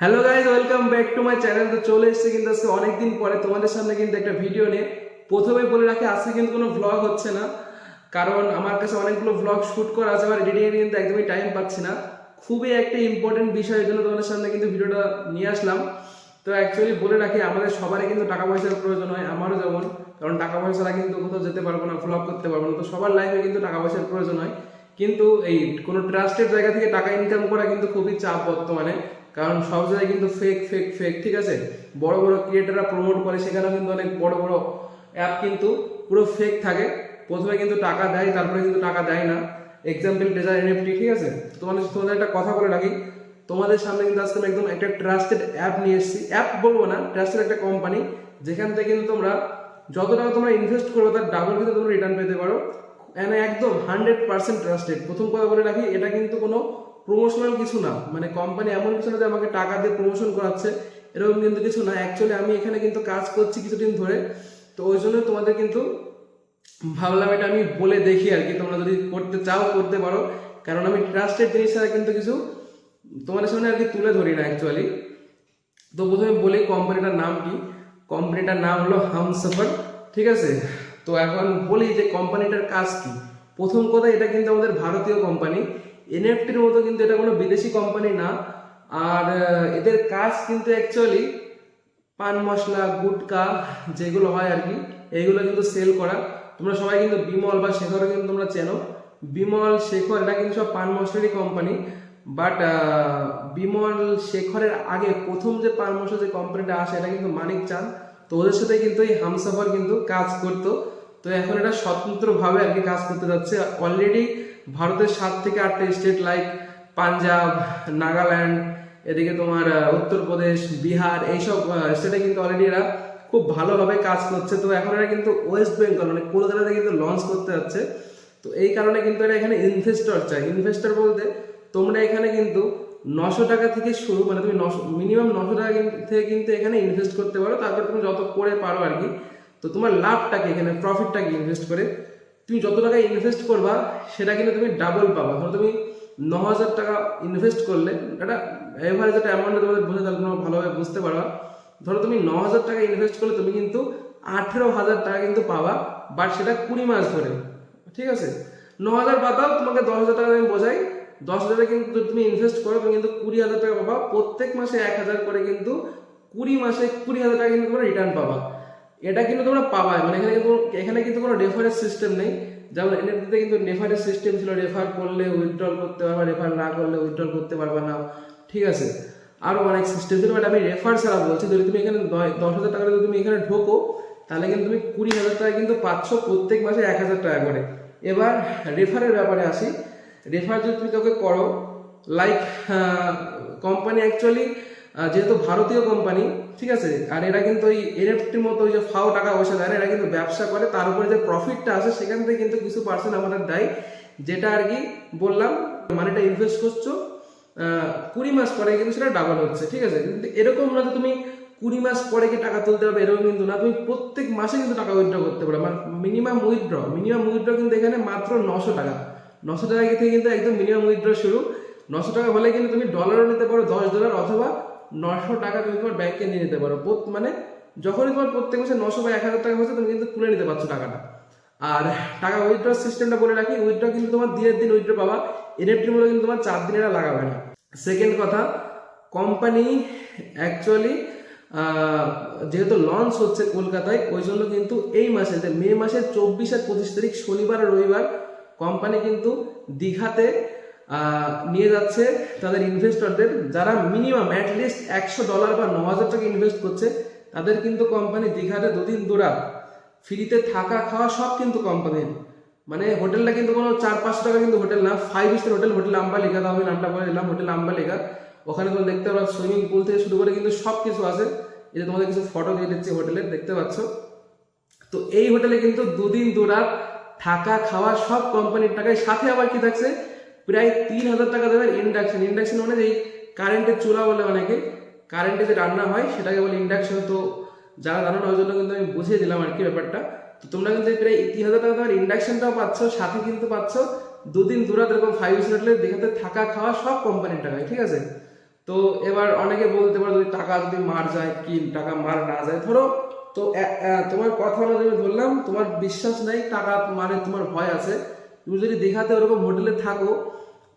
Hello guys welcome back to my channel তো চলে এসেছে কিন্তু আজকে অনেকদিন পরে তোমাদের সামনে কিন্তু একটা ভিডিও নিয়ে। প্রথমে বলে রাখি, আজকে কিন্তু কোনো ভ্লগ হচ্ছে না। কারণ আমার কাছে অনেকগুলো ভ্লগ শুট করা আছে আমার এডিটিং এর কিন্তু একদমই টাইম পাচ্ছি না। খুবই একটা ইম্পর্টেন্ট বিষয়ের জন্য তোমাদের সামনে কিন্তু ভিডিওটা নিয়ে আসলাম। তো অ্যাকচুয়ালি বলে রাখি, আমাদের সবারই কিন্তু টাকা পয়সার প্রয়োজন হয়, আমারও যেমন। কারণ টাকা পয়সা ছাড়া কিন্তু কোথাও যেতে পারব না ভ্লগ করতে পারব না। তো সবার লাইফে কিন্তু টাকা পয়সার প্রয়োজন হয়। কিন্তু এই কোনো ট্রাস্টেড জায়গা থেকে টাকা ইনকাম করা কিন্তু খুবই চাপ বর্তমানে। কারণ সব জায়গায় কিন্তু ফেক ফেক ফেক ঠিক আছে? বড় বড় ক্রিয়েটাররা প্রমোট করে সেখানেও কিন্তু অনেক বড় বড় অ্যাপ কিন্তু পুরো ফেক থাকে। প্রথমে কিন্তু টাকা দেয়, তারপরে কিন্তু টাকা দেয় না। এক্সাম্পল ডেজার এনএফটি ঠিক আছে? তোমাদের তোমাদের একটা কথা বলে রাখি। তোমাদের সামনে কিন্তু আজকে আমি একদম একটা ট্রাস্টেড অ্যাপ নিয়ে এসেছি। অ্যাপ বলব না ট্রাস্টেড একটা কোম্পানি যেখান থেকে কিন্তু তোমরা যত টাকা তোমরা ইনভেস্ট করবে, তার ডাবল কিন্তু তোমরা রিটার্ন পেতে পারো। একদম হান্ড্রেড পার্সেন্ট ট্রাস্টেড প্রথম কথা বলে রাখি, এটা কিন্তু কোনো প্রমোশনাল কিছু না। মানে কোম্পানি এমন কিছু না যে আমাকে টাকা দিয়ে প্রমোশন করাচ্ছে, এরকম কিন্তু কিছু না। অ্যাকচুয়ালি আমি এখানে কিন্তু কাজ করছি কিছুদিন ধরে। তো ওই জন্য তোমাদের কিন্তু ভাবলাম এটা আমি বলে দেখি আর কি। তোমরা যদি করতে চাও, করতে পারো। কারণ আমি ট্রাস্টেড জিনিস ছাড়া কিন্তু কিছু তোমাদের সামনে আর কি তুলে ধরি না অ্যাকচুয়ালি তো প্রথমে বলি কোম্পানিটার নাম কি? কোম্পানিটার নাম হলো হামসফর, ঠিক আছে? তো এখন বলি যে কোম্পানিটার কাজ কি? প্রথম কথা এটা কিন্তু আমাদের ভারতীয় কোম্পানি এনএফটির মতো কিন্তু এটা কোনো বিদেশি কোম্পানি না। আর এদের কাজ কিন্তু অ্যাকচুয়ালি পান মশলা, গুটকা যেগুলো হয় আর কি, এইগুলো কিন্তু সেল করা। তোমরা সবাই কিন্তু বিমল বা শেখর কিন্তু তোমরা চেনো। বিমল শেখর এটা কিন্তু সব পান মশলারই কোম্পানি বাট বিমল শেখরের আগে প্রথম যে পান মশলা যে কোম্পানিটা আসে, এটা কিন্তু মানিক চান তো ওদের সাথে কিন্তু এই হামসাফার কিন্তু কাজ করতো। তো এখন এটা স্বতন্ত্রভাবে আর কি কাজ করতে যাচ্ছে। অলরেডি ভারতের সাত থেকে আটটা স্টেট লাইক পাঞ্জাব নাগাল্যান্ড এদিকে তোমার উত্তরপ্রদেশ, বিহার, এইসব স্টেটে কিন্তু অলরেডি এরা খুব ভালোভাবে কাজ করছে। তো এখন এরা কিন্তু ওয়েস্ট বেঙ্গল মানে কলকাতাতে কিন্তু লঞ্চ করতে যাচ্ছে। তো এই কারণে কিন্তু এরা এখানে ইনভেস্টর চাই ইনভেস্টর বলতে তোমরা এখানে কিন্তু নশো টাকা থেকে শুরু মানে তুমি নশো মিনিমাম নশো টাকা থেকে কিন্তু এখানে ইনভেস্ট করতে পারো। তারপর তুমি যত করে পারো আর কি, তো তোমার লাভটাকে এখানে প্রফিটটাকে ইনভেস্ট করে? তুমি যত টাকা ইনভেস্ট করবা, সেটা কিন্তু তুমি ডাবল পাবা। ধরো তুমি ন হাজার টাকা ইনভেস্ট করলে, একটা এভারেজ একটা অ্যামাউন্টে তোমাদের বোঝা তাহলে তোমরা ভালোভাবে বুঝতে পারবা। ধরো তুমি ন হাজার টাকা ইনভেস্ট করলে, তুমি কিন্তু আঠেরো হাজার টাকা কিন্তু পাবা বাট সেটা কুড়ি মাস ধরে। ঠিক আছে? ন হাজার বাদাও তোমাকে দশ হাজার টাকা আমি বোঝাই। দশ হাজারে কিন্তু তুমি ইনভেস্ট করো, তুমি কিন্তু কুড়ি হাজার টাকা পাবা। প্রত্যেক মাসে এক হাজার করে কিন্তু কুড়ি মাসে কুড়ি হাজার টাকা কিন্তু তোমরা রিটার্ন পাবা। এটা কিন্তু তোমরা পাবাই। মানে এখানে কিন্তু এখানে কিন্তু কোনো রেফারেন্স সিস্টেম নেই। যেমন এনএফটিতে কিন্তু রেফারেন্স সিস্টেম ছিল রেফার করলে উইথড্রল করতে পারবা রেফার না করলে উইথড্রল করতে পারবা না। ঠিক আছে? আরও অনেক সিস্টেম ছিল বাট আমি রেফার ছাড়া বলছি। যদি তুমি এখানে দশ হাজার টাকা যদি তুমি এখানে ঢোকো, তাহলে কিন্তু তুমি কুড়ি হাজার টাকা কিন্তু পাচ্ছ প্রত্যেক মাসে এক হাজার টাকা করে। এবার রেফারের ব্যাপারে আসি। রেফার যদি তুমি কাউকে করো লাইক কোম্পানি অ্যাকচুয়ালি যেহেতু ভারতীয় কোম্পানি ঠিক আছে? আর এরা কিন্তু ওই এনএফটির মতো ওই যে ফাও টাকা পয়সা দেয় এরা কিন্তু ব্যবসা করে, তার উপরে যে প্রফিটটা আসে, সেখান থেকে কিন্তু কিছু পার্সেন্ট আমাদের দেয়। যেটা আর কি বললাম মানিটা ইনভেস্ট করছ কুড়ি মাস পরে কিন্তু সেটা ডাবল হচ্ছে, ঠিক আছে? কিন্তু এরকম না যে তুমি কুড়ি মাস পরে কি টাকা তুলতে হবে এরকম কিন্তু না। তুমি প্রত্যেক মাসে কিন্তু টাকা উইথড্র করতে পারো। মানে মিনিমাম উইথড্র মিনিমাম উইথড্র কিন্তু এখানে মাত্র নশো টাকা। নশো টাকা থেকে কিন্তু একদম মিনিমাম উইথড্র শুরু। নশো টাকা হলে কিন্তু তুমি ডলারও নিতে পারো, দশ ডলার অথবা নশো টাকা তুমি তোমার ব্যাংকে নিয়ে নিতে পারো। মানে যখনই তোমার প্রত্যেক মাসে নশো বা এক হাজার টাকা হচ্ছে, তুমি কিন্তু তুলে নিতে পারছ টাকাটা। আর টাকা উইথড্র সিস্টেমটা বলে রাখি উইথড্র কিন্তু তোমার দিনের দিন উইথড্র পাবা। এনএফটির মধ্যে কিন্তু তোমার চার দিন লাগাবে না। সেকেন্ড কথা কোম্পানি অ্যাকচুয়ালি যেহেতু লঞ্চ হচ্ছে কলকাতায়, ওই জন্য কিন্তু এই মাসে যে মে মাসের চব্বিশ আর পঁচিশ তারিখ শনিবার আর রবিবার কোম্পানি কিন্তু দীঘাতে নিয়ে যাচ্ছে তাদের ইনভেস্টরদের যারা মিনিমাম অ্যাটলিস্ট একশো ডলার বা ন হাজার টাকা ইনভেস্ট করছে, তাদের কিন্তু কোম্পানি দীঘাতে দুদিন দুরাত ফ্রিতে থাকা, খাওয়া সব কিন্তু কোম্পানির মানে হোটেলটা কিন্তু কোনো চার পাঁচশো টাকা কিন্তু হোটেল না five star hotel hotel Ambalika, তো আমি নামটা বলে দিলাম, হোটেল আম্বালিকা। ওখানে তুমি দেখতে পারো সুইমিং পুল থেকে শুরু করে কিন্তু সব কিছু আছে যে তোমাদের কিছু ফটো দিয়ে দিচ্ছি হোটেলের দেখতে পাচ্ছ? তো এই হোটেলে কিন্তু দুদিন দুরাত থাকা, খাওয়া সব কোম্পানির টাকায়। সাথে আবার কি থাকছে? প্রায় তিন হাজার টাকা দেবেন ইন্ডাকশন ইন্ডাকশন মানে যেই কারেন্টের চুলা বলে অনেকে কারেন্টে যে রান্না হয় সেটাকে বলে ইন্ডাকশন তো যারা জানো না ওই জন্য কিন্তু আমি বুঝিয়ে দিলাম আর কি ব্যাপারটা। তো তোমরা কিন্তু এই প্রায় তিন হাজার টাকা তোমার ইন্ডাকশনটাও পাচ্ছ, সাথে কিন্তু পাচ্ছ। দুদিন, দুরাত এরকম ফাইভ স্টার হোটেলে দেখাতে থাকা, খাওয়া সব কোম্পানির টাকায় ঠিক আছে? তো এবার অনেকে বলতে পারো যদি টাকা যদি মার যায়, কি টাকা মার না যায়? ধরো, তো তোমার কথা অনুযায়ী ধরলাম, তোমার বিশ্বাস নেই, টাকা মানে তোমার ভয় আছে। তুমি যদি দীঘাতে ওরকম হোটেলে থাকো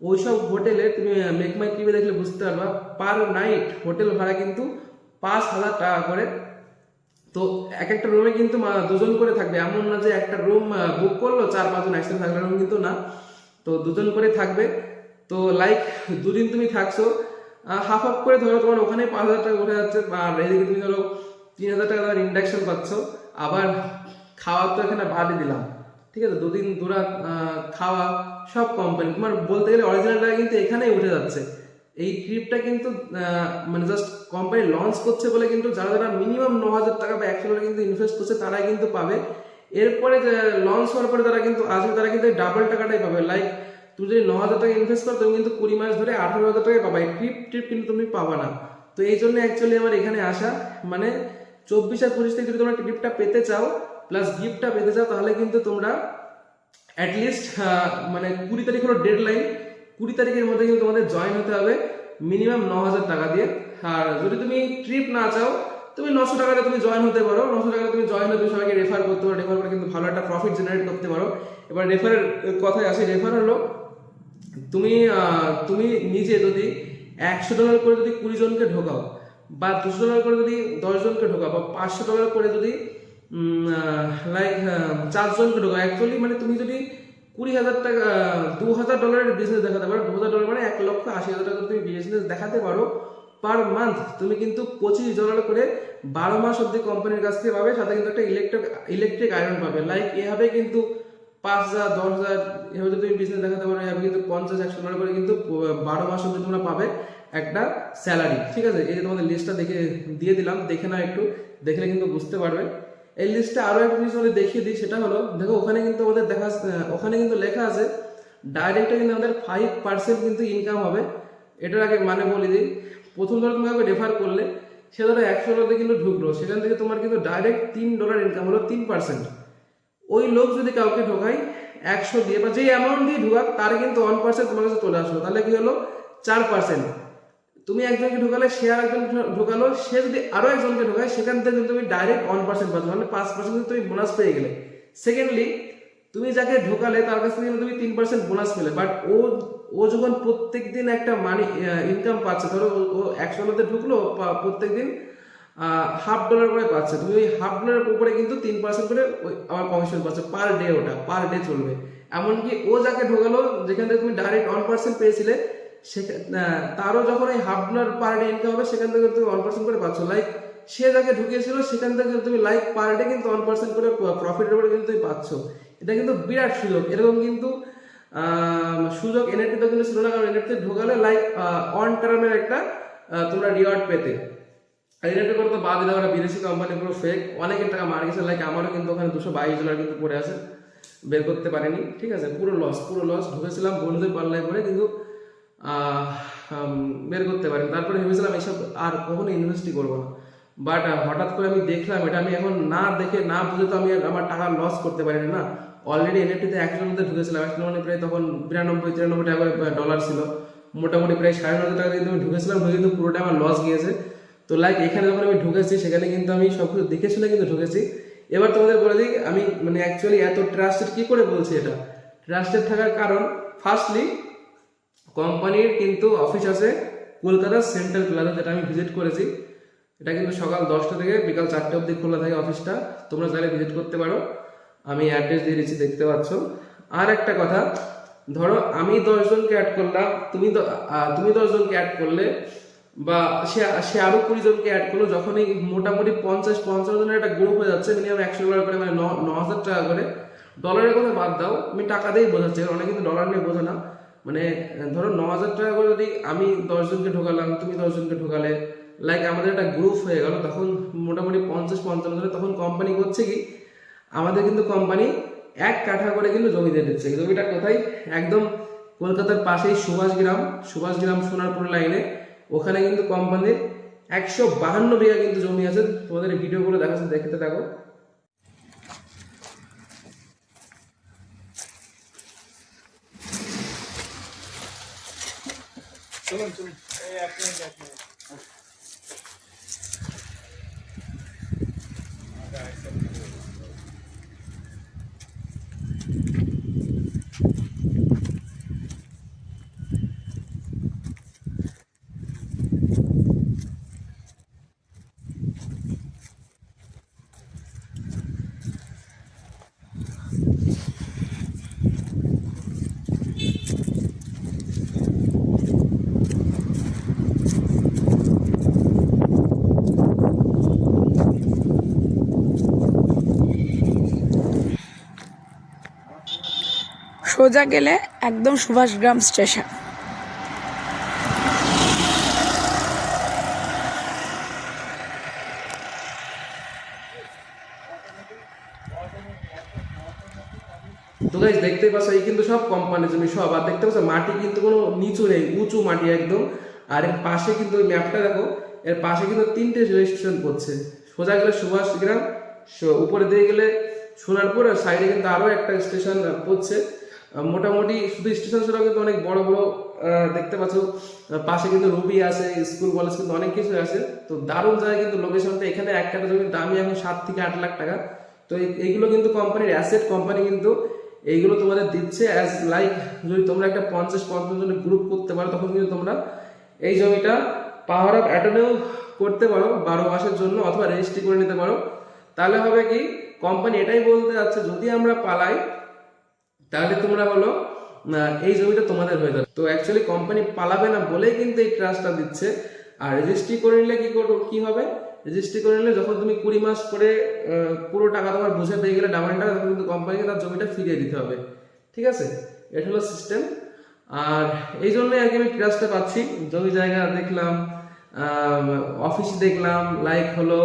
ওইসব হোটেলে তুমি মেক মাই টিভি দেখলে বুঝতে পারবা। পার নাইট হোটেল ভাড়া কিন্তু পাঁচ হাজার টাকা করে। তো এক একটা রুমে কিন্তু দুজন করে থাকবে। এমন না যে একটা রুম বুক করল, চার পাঁচজন একসাথে থাকবে এরকম কিন্তু না। তো দুজন করে থাকবে। তো লাইক দুদিন তুমি থাকছো। হাফ হাফ করে ধরো তোমার ওখানে পাঁচ হাজার টাকা উঠে যাচ্ছে। আর এদিকে তুমি ধরো তিন হাজার টাকা তোমার ইন্ডাকশন পাচ্ছ। আবার খাওয়ার তো এখানে বাদই দিলাম। ঠিক আছে দুদিন আহ, খাওয়া সব কোম্পানি তোমার বলতে গেলে অরিজিনাল টাকা কিন্তু এখানেই উঠে যাচ্ছে। এই ট্রিপটা কিন্তু মানে জাস্ট কোম্পানি লঞ্চ করছে বলে কিন্তু যারা যারা মিনিমাম ন হাজার টাকা বা একশো টাকা কিন্তু ইনভেস্ট করছে তারাই কিন্তু পাবে। এরপরে লঞ্চ হওয়ার পরে তারা কিন্তু আসবে তারা কিন্তু ডাবল টাকাটাই পাবে। লাইক তুমি যদি ন হাজার টাকা ইনভেস্ট করো তুমি কিন্তু কুড়ি মাস ধরে আঠারো হাজার টাকাই পাবা। ট্রিপ ট্রিপ কিন্তু তুমি পাবা না। তো এই জন্য অ্যাকচুয়ালি আমার এখানে আসা মানে চব্বিশ আর পঁচিশ থেকে যদি তোমরা ট্রিপটা পেতে চাও প্লাস গিফটটা পেতে চাও, তাহলে কিন্তু তোমরা অ্যাটলিস্ট মানে কুড়ি তারিখ হলো ডেড লাইন কুড়ি তারিখের মধ্যে কিন্তু তোমাদের জয়েন হতে হবে মিনিমাম ন হাজার টাকা দিয়ে। আর যদি তুমি ট্রিপ না চাও, তুমি নশো টাকাতে তুমি জয়েন হতে পারো। নশো টাকাতে তুমি জয়েন তুমি সবাইকে রেফার করতে পারো। রেফার করে কিন্তু ভালো একটা প্রফিট জেনারেট করতে পারো। এবার রেফারের কথায় আসে রেফার হলো, তুমি তুমি নিজে যদি একশো ডলার করে যদি কুড়ি জনকে ঢোকাও বা দুশো ডলার করে যদি দশ জনকে ঢোকাও বা পাঁচশো ডলার করে যদি লাইক চারজনকে ঢোকাও অ্যাকচুয়ালি মানে তুমি যদি কুড়ি হাজার টাকা, দু হাজার ডলারের বিজনেস দেখাতে পারো, দু হাজার ডলার মানে এক লক্ষ আশি হাজার টাকা তুমি বিজনেস দেখাতে পারো পার মান্থ তুমি কিন্তু পঁচিশ ডলার করে বারো মাস অব্দি কোম্পানির কাছ থেকে পাবে, সাথে কিন্তু একটা ইলেকট্রিক ইলেকট্রিক আয়রন পাবে। লাইক এভাবে কিন্তু পাঁচ হাজার, দশ হাজার, এভাবে তুমি বিজনেস দেখাতে পারো, এভাবে কিন্তু পঞ্চাশ, একশো ডলার করে কিন্তু বারো মাস অব্দি তোমরা পাবে একটা স্যালারি ঠিক আছে? এই যে তোমাদের লিস্টটা দেখে, দিয়ে দিলাম। দেখে নাও একটু। দেখলে কিন্তু বুঝতে পারবে। এই লিস্টে আরও একটা জিনিস আমাদের দেখিয়ে দিই, সেটা হলো, দেখো ওখানে কিন্তু আমাদের দেখা ওখানে কিন্তু লেখা আছে ডাইরেক্টে কিন্তু আমাদের ফাইভ পার্সেন্ট কিন্তু ইনকাম হবে। এটার আগে মানে বলে দিই, প্রথম ধরো তুমি কাউকে রেফার করলে, সে ধরো একশো ডলার কিন্তু ঢুকলো, সেখান থেকে তোমার কিন্তু ডাইরেক্ট তিন ডলার ইনকাম হলো তিন পার্সেন্ট ওই লোক যদি কাউকে ঢোকায়, একশো দিয়ে বা যে অ্যামাউন্ট দিয়ে ঢুকাক, তার কিন্তু ওয়ান পার্সেন্ট তোমার কাছে চলে আসলো। তাহলে কি হলো? চার পার্সেন্ট তুমি একজনকে ঢোকালে, সে আর একজন ঢোকালো, সে যদি আরও একজনকে ঢোকায়, সেখান থেকে তুমি ডাইরেক্ট ওয়ান পার্সেন্ট পাচ্ছ মানে পাঁচ পার্সেন্ট তুমি বোনাস পেয়ে গেলে। সেকেন্ডলি তুমি যাকে ঢোকালে, তার কাছ থেকে তুমি তিন পার্সেন্ট বোনাস পেলে। বাট ও ও যখন প্রত্যেক দিন একটা মানি ইনকাম পাচ্ছে, ধরো ও- একশো মধ্যে ঢুকলো প্রত্যেক দিন হাফ ডলার করে পাচ্ছে। তুমি ওই হাফ ডলারের উপরে কিন্তু তিন পার্সেন্ট করে ওই আবার কমিশন পাচ্ছে। পার ডে ওটা পার ডে চলবে। এমনকি ও যাকে ঢোকালো, যেখান থেকে তুমি ডাইরেক্ট ওয়ান পার্সেন্ট পেয়েছিলে তারও যখন এই half dollar per day income হবে, সেখান থেকে তুমি ওয়ান পার্সেন্ট করে পাচ্ছ। লাইক সে যাকে ঢুকিয়েছিল, সেখান থেকে তুমি লাইক পার ডে কিন্তু ওয়ান পার্সেন্ট করে প্রফিটের উপরে কিন্তু তুমি পাচ্ছ। এটা কিন্তু বিরাট সুযোগ। এরকম কিন্তু সুযোগ এনএফটিতে কিন্তু ছিল না, কারণ এনএফটি ঢোকালে লাইক অন টার্মের একটা তোমরা রিওয়ার্ড পেতে। আর এনএফটি করে তো বাদ দিলে ওরা বিদেশি কোম্পানি পুরো ফেক অনেকের টাকা মার গেছে লাইক আমারও কিন্তু ওখানে দুশো বাইশ ডলার কিন্তু পড়ে আছে। বের করতে পারিনি। ঠিক আছে, পুরো লস পুরো লস ঢুকেছিলাম বন্ধুদের পাল্লায় পরে কিন্তু বের করতে পারিনি তারপরে ভেবেছিলাম এইসব আর কখনো ইনভেস্টই করব না। বাট হঠাৎ করে আমি দেখলাম এটা আমি এখন না দেখে, না বুঝে তো আমি আমার টাকা লস করতে পারি না অলরেডি এনএফটিতে একশোর মধ্যে ঢুকেছিলাম। একশো মানে প্রায় তখন বিরানব্বই, তিরানব্বই টাকা করে ডলার ছিল। মোটামুটি প্রায় সাড়ে নশো টাকা দিয়ে আমি ঢুকেছিলাম, ঢুকে কিন্তু পুরোটা আমার লস গিয়েছে। তো লাইক এখানে যখন আমি ঢুকেছি, সেখানে কিন্তু আমি সব কিছু দেখে শুনে কিন্তু ঢুকেছি। এবার তোমাদের বলে দিই, আমি মানে অ্যাকচুয়ালি এত ট্রাস্টেড কি করে বলছি এটা? ট্রাস্টেড থাকার কারণ ফার্স্টলি কোম্পানির কিন্তু অফিস আছে কলকাতার সেন্ট্রাল প্লাজা যেটা আমি ভিজিট করেছি। এটা কিন্তু সকাল দশটা থেকে বিকাল চারটে অবধি খোলা থাকে অফিসটা তোমরা চাইলে ভিজিট করতে পারো। আমি অ্যাড্রেস দিয়ে দিচ্ছি, দেখতে পাচ্ছ। আর একটা কথা, ধরো আমি দশজনকে অ্যাড করলাম, তুমি তুমি দশজনকে অ্যাড করলে, বা সে সে আরও কুড়ি জনকে অ্যাড করল, যখনই মোটামুটি পঞ্চাশ পঞ্চাশ জনের একটা গ্রুপ হয়ে যাচ্ছে মিনিমাম একশো ডলার করে মানে ন- হাজার টাকা করে। ডলারের কথা বাদ দাও, আমি টাকা দিয়েই বোঝাচ্ছি অনেকে কিন্তু ডলার নিয়ে বোঝে না। মানে ধরো ন হাজার টাকা করে যদি আমি দশজনকে ঢোকালাম, তুমি দশজনকে ঢোকালে লাইক আমাদের একটা গ্রুপ হয়ে গেল, তখন মোটামুটি পঞ্চাশ, পঞ্চান্ন জনের, তখন কোম্পানি করছে কি, আমাদের কিন্তু কোম্পানি এক কাঠা করে কিন্তু জমি দিয়ে দিচ্ছে। জমিটা কোথায়? একদম কলকাতার পাশেই সুভাষগ্রাম সুভাষগ্রাম সোনারপুর লাইনে ওখানে কিন্তু কোম্পানির একশো বাহান্ন বিঘা কিন্তু জমি আছে। তোমাদের ভিডিওগুলো দেখাচ্ছে, দেখতে থাকো। চলুন চলুন সোজা গেলে একদম সুভাষগ্রাম স্টেশন। তো গাইজ দেখতে পাচ্ছ, এই কিন্তু সব কোম্পানির জমি, সব। আর দেখতে পাচ্ছ, মাটি কিন্তু কোনো নিচু নেই, উঁচু মাটি একদম। আর এর পাশে কিন্তু ওই ম্যাপটা দেখো, এর পাশে কিন্তু তিনটে রেল স্টেশন পড়ছে। সোজা গেলে সুভাষ গ্রাম, সো- উপরে দিয়ে গেলে সোনারপুর, আর সাইডে কিন্তু আরও একটা স্টেশন পড়ছে। মোটামুটি শুধু স্টেশন ছাড়াও কিন্তু অনেক বড় বড় দেখতে পাচ্ছ। পাশে কিন্তু রুবি আছে স্কুল কলেজ কিন্তু অনেক কিছু আছে। তো দারুণ জায়গায় কিন্তু লোকেশনটা এখানে এক কাটা জমির দামই এখন সাত থেকে আট লাখ টাকা। তো এইগুলো কিন্তু কোম্পানির অ্যাসেট কোম্পানি কিন্তু এইগুলো তোমাদের দিচ্ছে অ্যাজ লাইক যদি তোমরা একটা পঞ্চাশ পঞ্চাশ জনের গ্রুপ করতে পারো, তখন কিন্তু তোমরা এই জমিটা পাওয়ার অফ অ্যাটর্নিও করতে পারো, বারো মাসের জন্য অথবা রেজিস্ট্রি করে নিতে পারো। তাহলে হবে কি কোম্পানি এটাই বলতে যাচ্ছে, যদি আমরা পালাই তাহলে তোমরা আহ, এই জমিটা তোমাদের হয়ে যাবে। তো অ্যাকচুয়ালি কোম্পানি পালাবে না বলেই কিন্তু এই ট্রাস্টটা দিচ্ছে। আর রেজিস্ট্রি করে নিলে কি করো কি হবে? রেজিস্ট্রি করে নিলে যখন তুমি কুড়ি মাস পরে পুরো টাকা তোমার বুঝে পেয়ে গেলে ডাবল তখন কিন্তু কোম্পানিকে তার জমিটা ফিরিয়ে দিতে হবে। ঠিক আছে? এটা হলো সিস্টেম আর এই জন্যই আর কি আমি ট্রাস্টটা পাচ্ছি। জমি জায়গা দেখলাম অফিস দেখলাম লাইক হলো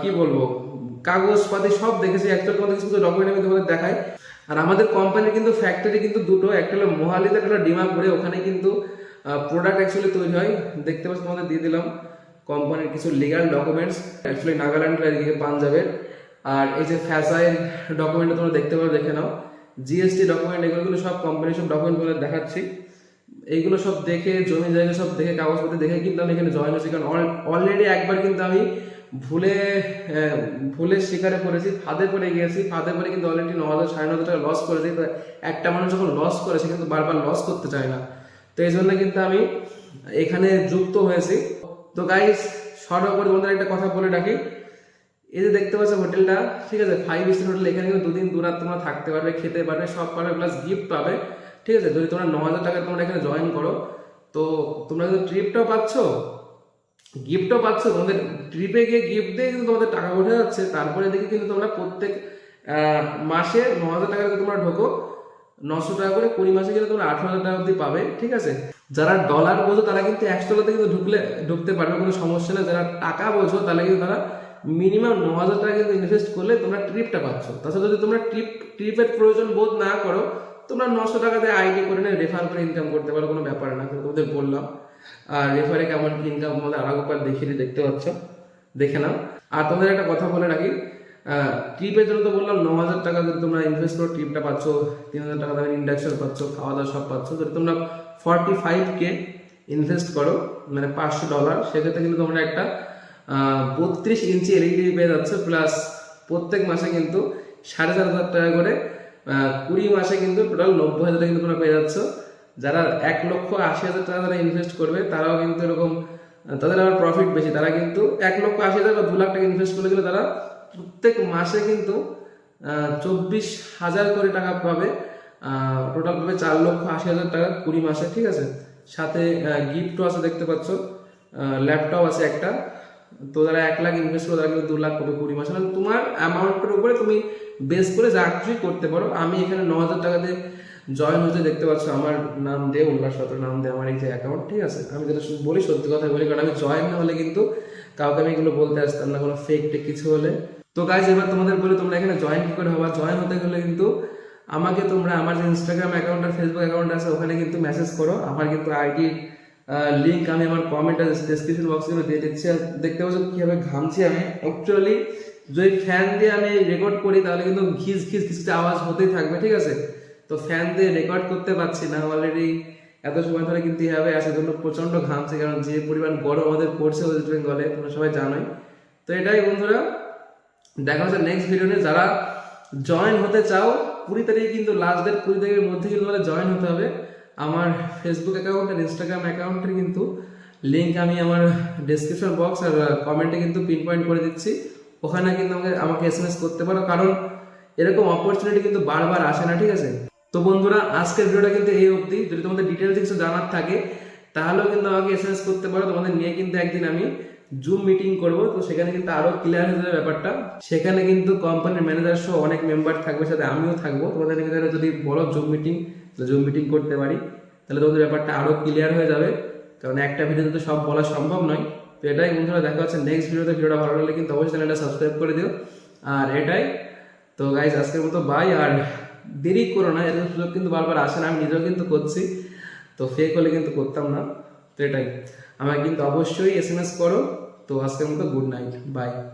কি বলব? কাগজপাতি সব দেখেছি একটা তোমাদের কিছু ডকুমেন্ট আমি তোমাদের দেখাই। আর আমাদের কোম্পানির কিন্তু ফ্যাক্টরি কিন্তু দুটো, একটা হলো মোহালিতে একটা হলো ডিমাপুরে ওখানে কিন্তু প্রোডাক্ট অ্যাকচুয়ালি তৈরি হয়। দেখতে পাচ্ছ, তোমাদের দিয়ে দিলাম। কোম্পানির কিছু লিগাল ডকুমেন্টস অ্যাকচুয়ালি নাগাল্যান্ডের এদিকে পাঞ্জাবের আর এই যে ফ্যাসাইল ডকুমেন্ট তোমরা দেখতে পারো, দেখে নাও। জিএসটি ডকুমেন্ট এগুলো সব কোম্পানির সব ডকুমেন্ট দেখাচ্ছি। এইগুলো সব দেখে, জমি জায়গা সব দেখে, কাগজপত্র দেখে কিন্তু আমি এখানে জয়েন হয়েছি। কারণ অলরেডি একবার কিন্তু আমি ভুলে ভুলের শিকারে পড়েছি, ফাঁদে পড়ে গিয়েছি, ফাঁদে পড়ে কিন্তু অলরেডি ন হাজার, সাড়ে ন হাজার টাকা লস করেছি একটা মানুষ যখন লস করে, সে কিন্তু বারবার লস করতে চায় না। তো এই জন্য কিন্তু আমি এখানে যুক্ত হয়েছি। তো গাইস সর্বোপরি তোমাদের একটা কথা বলে রাখি। এই যে দেখতে পাচ্ছ হোটেলটা, ঠিক আছে? ফাইভ স্টার হোটেল, এখানে কিন্তু দুদিন দু রাত তোমরা থাকতে পারবে, খেতে পারবে, সব পারবে প্লাস গিফট পাবে। ঠিক আছে? যদি তোমরা ন হাজার টাকা তোমরা এখানে জয়েন করো, তো তোমরা কিন্তু ট্রিপটাও পাচ্ছ। গিফটও পাচ্ছ, তোমাদের ট্রিপে গিয়ে গিফট দিয়ে কিন্তু তোমাদের টাকা উঠে যাচ্ছে। তারপরে দেখি কিন্তু তোমরা প্রত্যেক মাসে ন হাজার টাকা তোমরা ঢোকো। নশো টাকা করে কুড়ি মাসে গেলে তোমরা আঠারো হাজার টাকা অব্দি পাবে, ঠিক আছে? যারা ডলার বোঝো তারা কিন্তু একশো টাকাতে কিন্তু ঢুকলে, ঢুকতে পারবে, কোনো সমস্যা নেই। যারা টাকা বোঝো তাহলে কিন্তু তারা মিনিমাম ন হাজার টাকা কিন্তু ইনভেস্ট করলে তোমরা ট্রিপটা পাচ্ছ। তাছাড়া যদি তোমরা ট্রিপ ট্রিপের প্রয়োজন বোধ না করো, তোমরা নশো টাকাতে আইডি করে নিয়ে রেফার করে ইনকাম করতে পারো, কোনো ব্যাপার না। তোমাদের বললাম। আর রেফারে কেমন কি ইনকাম তোমাদের একবার দেখিয়ে দেখতে পাচ্ছ। দেখে নাও। আর তোমাদের একটা কথা বলে রাখি ট্রিপের জন্য তো বললাম ন হাজার টাকা যদি তোমরা ইনভেস্ট করো ট্রিপটা পাচ্ছ তিন হাজার টাকা দামের ইন্ডাকশন পাচ্ছ খাওয়া দাওয়া সব পাচ্ছ। যদি তোমরা ফর্টি ফাইভ কে ইনভেস্ট করো মানে পাঁচশো ডলার সেক্ষেত্রে কিন্তু তোমরা একটা বত্রিশ ইঞ্চি এলইডি পেয়ে যাচ্ছে প্লাস প্রত্যেক মাসে কিন্তু সাড়ে চার হাজার টাকা করে কুড়ি মাসে কিন্তু টোটাল নব্বই হাজার টাকা কিন্তু তোমরা পেয়ে যাচ্ছ। যারা এক লক্ষ আশি হাজার টাকা যারা ইনভেস্ট করবে, তারাও কিন্তু এরকম, তাদের আবার প্রফিট বেশি। তারা কিন্তু এক লক্ষ আশি হাজার বা দু লাখ টাকা ইনভেস্ট করে গেলে তারা প্রত্যেক মাসে কিন্তু চব্বিশ হাজার করে টাকা পাবে। টোটাল পাবে চার লক্ষ আশি হাজার টাকা কুড়ি মাসে, ঠিক আছে? সাথে গিফটও আছে দেখতে পাচ্ছ। ল্যাপটপ আছে একটা। তো তারা এক লাখ ইনভেস্ট করে তারা কিন্তু দু লাখ পাবে কুড়ি মাসে। তোমার অ্যামাউন্টের উপরে তুমি বেস করে যা কিছুই করতে পারো। আমি এখানে ন হাজার টাকা দিয়ে জয়েন হতে দেখতে পাচ্ছ আমার নাম দিয়ে উল্লাস সত্র নাম দিয়ে আমার এই যে অ্যাকাউন্ট ঠিক আছে? আমি যেটা বলি, সত্যি কথা বলি, কারণ আমি জয়েন না হলে কিন্তু কাউকে আমি এগুলো বলতে আসতাম না, কোনো ফেক টেক কিছু হলে। তো গাইজ এবার তোমাদের বলি, তোমরা এখানে জয়েন কি করে হবা? জয়েন হতে গেলে কিন্তু আমাকে তোমরা, আমার যে ইনস্টাগ্রাম অ্যাকাউন্ট আর ফেসবুক অ্যাকাউন্ট আছে, ওখানে কিন্তু মেসেজ করো। আমার কিন্তু আইডি লিঙ্ক আমি আমার কমেন্ট আর ডেসক্রিপশন বক্সে দিয়ে দিচ্ছি। আর দেখতে পাচ্ছ কীভাবে ঘামছি আমি। অ্যাকচুয়ালি যদি ফ্যান দিয়ে আমি রেকর্ড করি, তাহলে কিন্তু ঘিস ঘিস, কিছু আওয়াজ হতেই থাকবে, ঠিক আছে? তো ফ্যান দিয়ে রেকর্ড করতে পারছি না অলরেডি এত সময় ধরে কিন্তু এভাবে আছে জন্য প্রচণ্ড ঘামছে, কারণ যে পরিমাণ গরম আমাদের পড়ছে ওয়েস্ট বেঙ্গলে তোমরা সবাই জানোই। তো এটাই বন্ধুরা, দেখা হচ্ছে নেক্সট ভিডিও নিয়ে। যারা জয়েন হতে চাও, কুড়ি তারিখে কিন্তু লাস্ট ডেট কুড়ি তারিখের মধ্যে কিন্তু তোমাদের জয়েন হতে হবে। আমার ফেসবুক অ্যাকাউন্ট আর ইনস্টাগ্রাম অ্যাকাউন্টের কিন্তু লিঙ্ক আমি আমার ডেসক্রিপশন বক্স আর কমেন্টে কিন্তু পিন পয়েন্ট করে দিচ্ছি। ওখানে কিন্তু আমাকে আমাকে এস করতে পারো, কারণ এরকম অপরচুনিটি কিন্তু বারবার আসে না, ঠিক আছে? তো বন্ধুরা, আজকের ভিডিওটা কিন্তু এই অবধি। যদি তোমাদের ডিটেলস কিছু জানার থাকে, তাহলেও কিন্তু আমাকে এস করতে পারো। তোমাদের নিয়ে কিন্তু একদিন আমি জুম মিটিং করব। তো সেখানে কিন্তু আরও ক্লিয়ার হয়ে যাবে ব্যাপারটা। সেখানে কিন্তু কোম্পানির ম্যানেজার সহ অনেক মেম্বার থাকবে, সাথে আমিও থাকব। তোমাদের কিন্তু যদি বড় জুম মিটিং জুম মিটিং করতে পারি। তাহলে তোমাদের ব্যাপারটা আরও ক্লিয়ার হয়ে যাবে। কারণ একটা ভিডিওতে তো সব বলা সম্ভব নয়। তো এটাই বন্ধুরা, দেখা হচ্ছে নেক্সট ভিডিওতে ভিডিওটা ভালো লাগলে কিন্তু অবশ্যই চ্যানেলটা সাবস্ক্রাইব করে দিও। আর এটাই। তো গাইজ আজকের মতো বাই আর দেরি করো না এরকম সুযোগ কিন্তু বারবার আসে না, আমি নিজেও কিন্তু করছি। তো ফেক হলে কিন্তু করতাম না, তো এটাই। আমাকে কিন্তু অবশ্যই এস এম এস করো। তো আজকের মতো গুড নাইট বাই